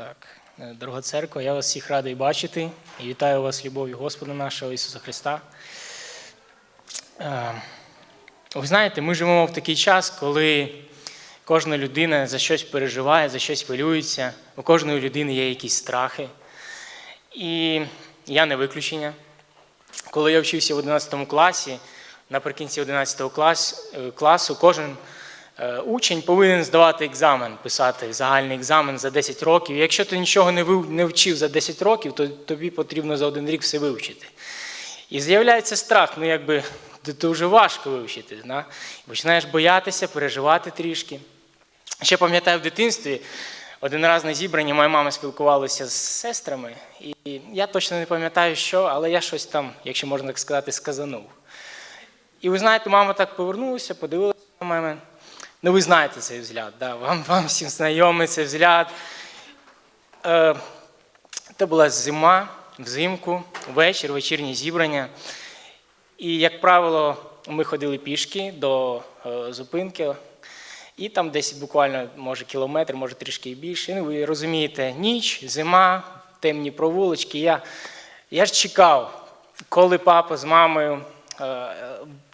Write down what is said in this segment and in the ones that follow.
Так, е, дорога церква, я вас всіх радий бачити і вітаю вас любов'ю Господа нашого Ісуса Христа. Е, Ви знаєте, ми живемо в такий час, коли кожна людина за щось переживає, за щось хвилюється, у кожної людини є якісь страхи. І я не виключення. Коли я вчився в 11 класі, наприкінці 11 е, класу, кожен учень повинен здавати екзамен, писати загальний екзамен за 10 років. Якщо ти нічого не вчив за 10 років, то тобі потрібно за один рік все вивчити. І з'являється страх, ну якби дуже важко вивчити. Да? Починаєш боятися, переживати трішки. Ще пам'ятаю в дитинстві, один раз на зібранні моя мама спілкувалася з сестрами, і я точно не пам'ятаю, що, але я щось там, якщо можна так сказати, сказанув. І ви знаєте, мама так повернулася, подивилася на мене. Ну, ви знаєте цей взгляд, да? вам, вам всім знайомий цей взгляд. Е, це була зима, взимку, вечір, вечірнє зібрання. І, як правило, ми ходили пішки до е, зупинки, і там десь буквально, може, кілометр, може трішки і більше. Ну, ви розумієте, ніч, зима, темні провулочки. Я, я ж чекав, коли папа з мамою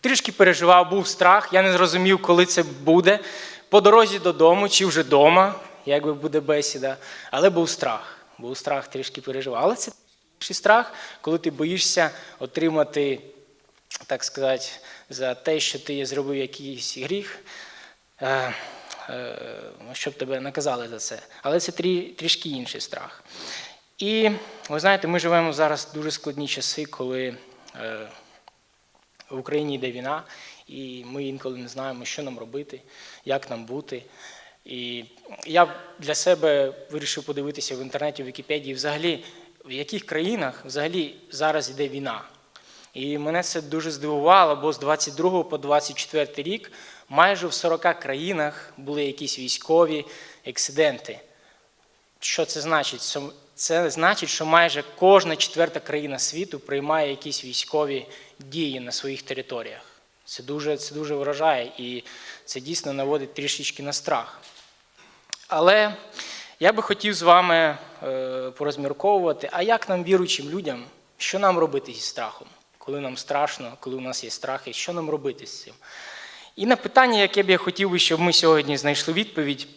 трішки переживав, був страх. Я не зрозумів, коли це буде. По дорозі додому чи вже вдома, як би буде бесіда. Але був страх. Був страх, трішки переживав. Але це страх, коли ти боїшся отримати, так сказати, за те, що ти зробив якийсь гріх, е, е, щоб тебе наказали за це. Але це трішки інший страх. І ви знаєте, ми живемо зараз в дуже складні часи, коли е, в Україні йде війна, і ми інколи не знаємо, що нам робити, як нам бути. І я для себе вирішив подивитися в інтернеті, в Вікіпедії, взагалі, в яких країнах взагалі зараз йде війна. І мене це дуже здивувало, бо з 22 по 24 рік майже в 40 країнах були якісь військові ексиденти. Що це значить? Це- значить, що майже кожна четверта країна світу приймає якісь військові дії на своїх територіях. Це дуже, це дуже вражає і це дійсно наводить трішечки на страх. Але я би хотів з вами е, порозмірковувати, а як нам, віруючим людям, що нам робити зі страхом? Коли нам страшно, коли у нас є страхи, що нам робити з цим? І на питання, яке б я хотів би, щоб ми сьогодні знайшли відповідь,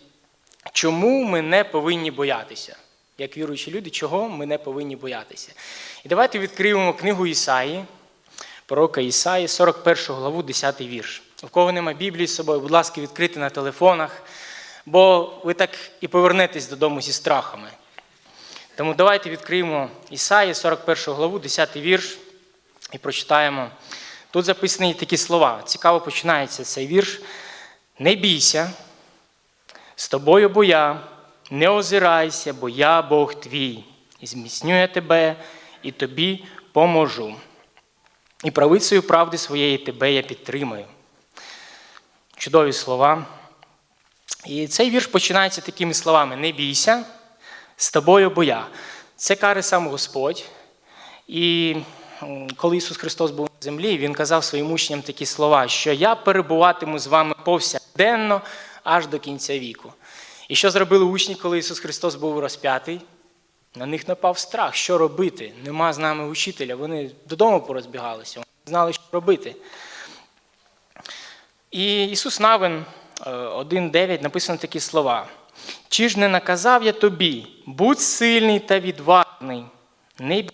чому ми не повинні боятися? Як віруючі люди, чого ми не повинні боятися? І давайте відкриємо книгу Ісаї, пророка Ісаї, 41 главу, 10 вірш. У кого нема Біблії з собою, будь ласка, відкрити на телефонах, бо ви так і повернетесь додому зі страхами. Тому давайте відкриємо Ісаї, 41 главу, 10 вірш, і прочитаємо. Тут записані такі слова. Цікаво починається цей вірш. Не бійся, з тобою бо я, не озирайся, бо я Бог твій, і зміцнюю тебе, і тобі поможу. І правицею правди своєї тебе я підтримаю. Чудові слова. І цей вірш починається такими словами: Не бійся, з тобою бо я. Це каже сам Господь. І коли Ісус Христос був на землі, Він казав своїм учням такі слова, що я перебуватиму з вами повсякденно аж до кінця віку. І що зробили учні, коли Ісус Христос був розп'ятий? На них напав страх, що робити. Нема з нами учителя. Вони додому порозбігалися, вони знали, що робити. І Ісус Навин е, 1.9 написано такі слова. Чи ж не наказав я тобі, будь сильний та відважний, не бійся,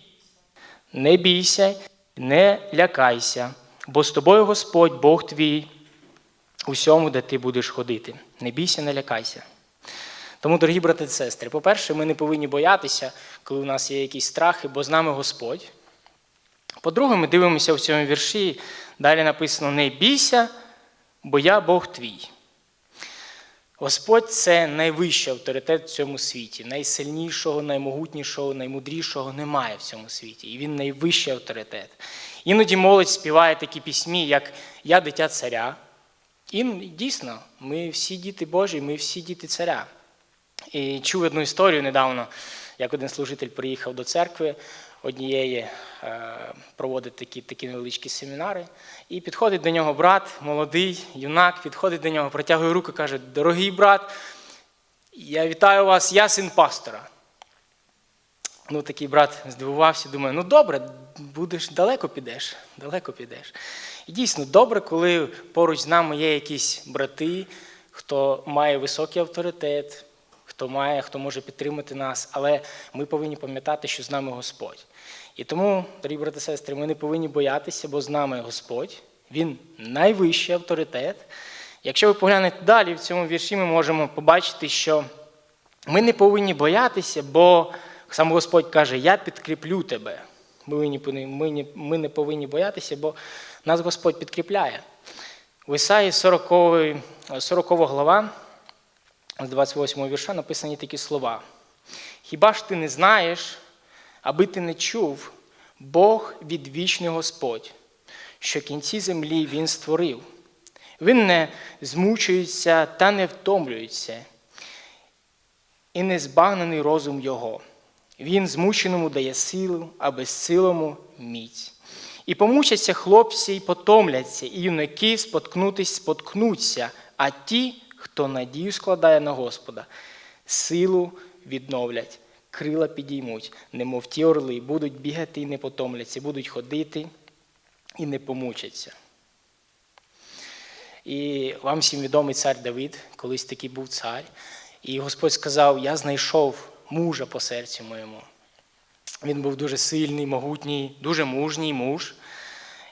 не бійся, не лякайся, бо з тобою Господь, Бог твій, усьому, де ти будеш ходити. Не бійся, не лякайся. Тому, дорогі брати і сестри, по-перше, ми не повинні боятися, коли у нас є якісь страхи, бо з нами Господь. По-друге, ми дивимося в цьому вірші, далі написано: Не бійся, бо я Бог твій. Господь це найвищий авторитет в цьому світі. Найсильнішого, наймогутнішого, наймудрішого немає в цьому світі. І він найвищий авторитет. Іноді молодь співає такі пісні, як Я дитя царя. І дійсно, ми всі діти Божі, ми всі діти царя. І чув одну історію недавно, як один служитель приїхав до церкви однієї, е, проводить такі, такі невеличкі семінари, і підходить до нього брат, молодий, юнак, підходить до нього, протягує руку каже: Дорогий брат, я вітаю вас, я син пастора. Ну, такий брат здивувався, думає, ну добре, будеш далеко підеш, далеко підеш. І дійсно добре, коли поруч з нами є якісь брати, хто має високий авторитет, хто має, хто може підтримати нас, але ми повинні пам'ятати, що з нами Господь. І тому, дорогі брати і сестри, ми не повинні боятися, бо з нами Господь, Він найвищий авторитет. Якщо ви поглянете далі в цьому вірші, ми можемо побачити, що ми не повинні боятися, бо сам Господь каже, я підкріплю тебе. Ми не, ми, не, ми не повинні боятися, бо нас Господь підкріпляє. В Ісаї 40, 40 глава, з 28 вірша написані такі слова. Хіба ж ти не знаєш, аби ти не чув, Бог відвічний Господь, що кінці землі Він створив. Він не змучується та не втомлюється, і незбагнений розум Його. Він змученому дає силу, а безсилому міць. І помучаться хлопці, і потомляться, і юнаки споткнутись споткнуться, а ті, хто надію складає на Господа, силу відновлять, крила підіймуть, немов ті орли, будуть бігати і не потомляться, будуть ходити і не помучаться. І вам всім відомий цар Давид, колись такий був цар. І Господь сказав: Я знайшов мужа по серцю моєму. Він був дуже сильний, могутній, дуже мужній муж.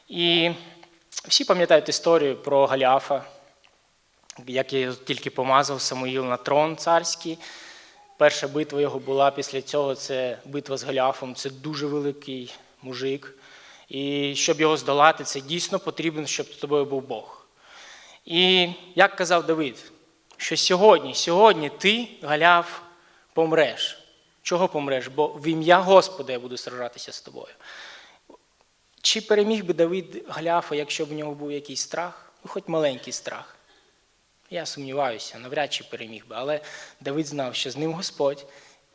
І всі пам'ятають історію про Галіафа, як я тільки помазав Самуїл на трон царський. Перша битва його була після цього це битва з Галіафом. Це дуже великий мужик. І щоб його здолати, це дійсно потрібно, щоб з тобою був Бог. І як казав Давид, що сьогодні, сьогодні ти, Галяв, помреш. Чого помреш? Бо в ім'я Господа я буду сражатися з тобою. Чи переміг би Давид Галяфа, якщо б у нього був якийсь страх? Ну, хоч маленький страх. Я сумніваюся, навряд чи переміг би. Але Давид знав, що з ним Господь,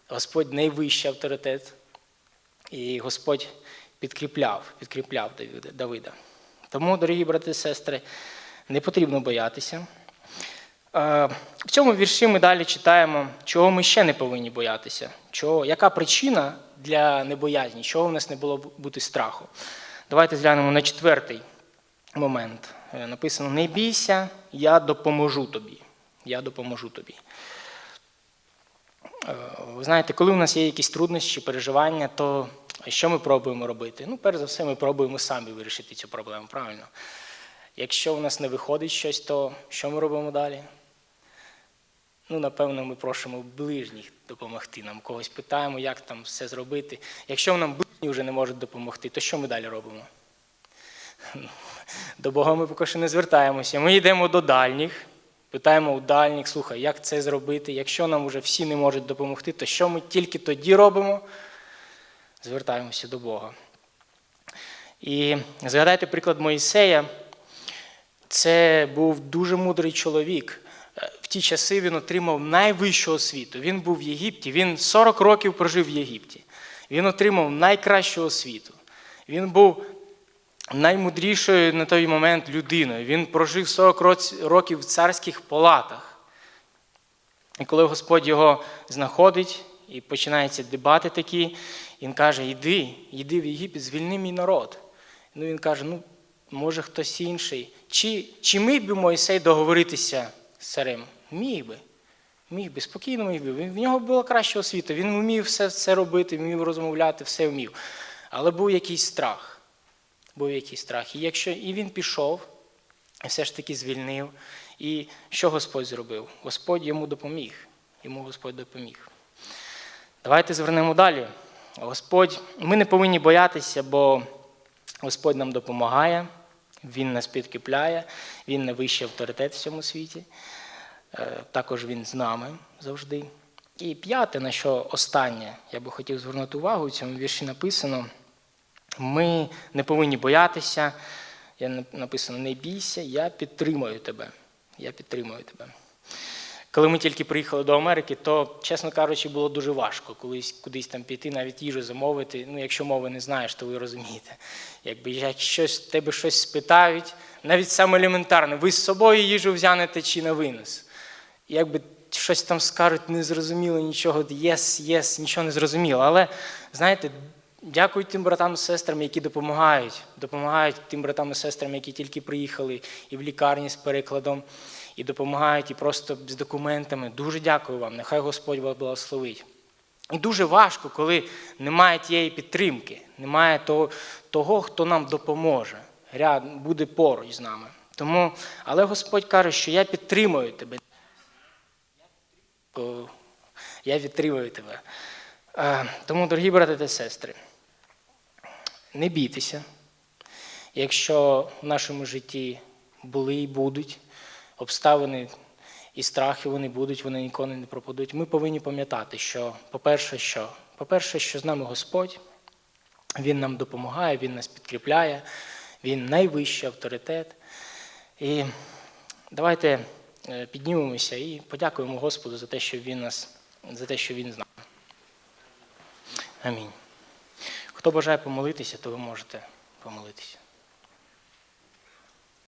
Господь найвищий авторитет, і Господь підкріпляв, підкріпляв Давида-. Тому, дорогі брати і сестри, не потрібно боятися. Е, В цьому вірші ми далі читаємо, чого ми ще не повинні боятися, чого, яка причина для небоязні, чого в нас не було бути страху. Давайте зглянемо на четвертий момент. Е, Написано: Не бійся, я допоможу тобі. Я допоможу тобі. Е, Ви знаєте, коли у нас є якісь труднощі, переживання, то що ми пробуємо робити? Ну, перш за все, ми пробуємо самі вирішити цю проблему, правильно? Якщо у нас не виходить щось, то що ми робимо далі? Ну, напевно, ми просимо ближніх допомогти нам, когось питаємо, як там все зробити. Якщо нам ближні вже не можуть допомогти, то що ми далі робимо? До Бога ми поки що не звертаємося. Ми йдемо до дальніх, питаємо у дальніх, слухай, як це зробити? Якщо нам вже всі не можуть допомогти, то що ми тільки тоді робимо? Звертаємося до Бога. І згадайте приклад Моїсея. Це був дуже мудрий чоловік. Е, В ті часи він отримав найвищу освіту. Він був в Єгипті, він 40 років прожив в Єгипті. Він отримав найкращу освіту. Він був наймудрішою на той момент людиною. Він прожив 40 років в царських палатах. І коли Господь його знаходить і починаються дебати такі, він каже: Іди, йди в Єгипет, звільни мій народ. Ну він каже: ну, може хтось інший. Чи, чи міг би Мойсей договоритися з царем? Міг би. Міг би, спокійно міг би. В нього була краща освіта, він вмів все це робити, вмів розмовляти, все вмів. Але був якийсь страх. Був якийсь страх. І якщо і він пішов, і все ж таки звільнив. І що Господь зробив? Господь йому допоміг. Йому Господь допоміг. Давайте звернемо далі. Господь, ми не повинні боятися, бо Господь нам допомагає, Він нас підкріпляє, Він найвищий авторитет в цьому світі. Е, Також Він з нами завжди. І п'яте, на що останнє, я би хотів звернути увагу, у цьому вірші написано: ми не повинні боятися. Я написано: не бійся, я підтримую тебе. Я підтримую тебе. Коли ми тільки приїхали до Америки, то, чесно кажучи, було дуже важко колись кудись там піти, навіть їжу замовити. Ну, якщо мови не знаєш, то ви розумієте. Якби як щось тебе щось спитають, навіть саме елементарне, ви з собою їжу взянете чи на винос. Якби щось там скажуть, не зрозуміло нічого, єс, єс, нічого не зрозуміло. Але знаєте, дякую тим братам і сестрам, які допомагають. Допомагають тим братам і сестрам, які тільки приїхали і в лікарні з перекладом, і допомагають, і просто з документами. Дуже дякую вам. Нехай Господь вас благословить. І дуже важко, коли немає тієї підтримки, немає того, того хто нам допоможе, ряд буде поруч з нами. Тому, але Господь каже, що я підтримую тебе. Я підтримую тебе. Е, Тому, дорогі брати та сестри, не бійтеся, якщо в нашому житті були і будуть обставини і страхи, вони будуть, вони ніколи не пропадуть. Ми повинні пам'ятати, що, по-перше, що, по-перше, що з нами Господь, Він нам допомагає, Він нас підкріпляє, Він найвищий авторитет. І давайте е, піднімемося і подякуємо Господу за те, що Він нас, за те, що Він з нами. Амінь. Хто бажає помолитися, то ви можете помолитися.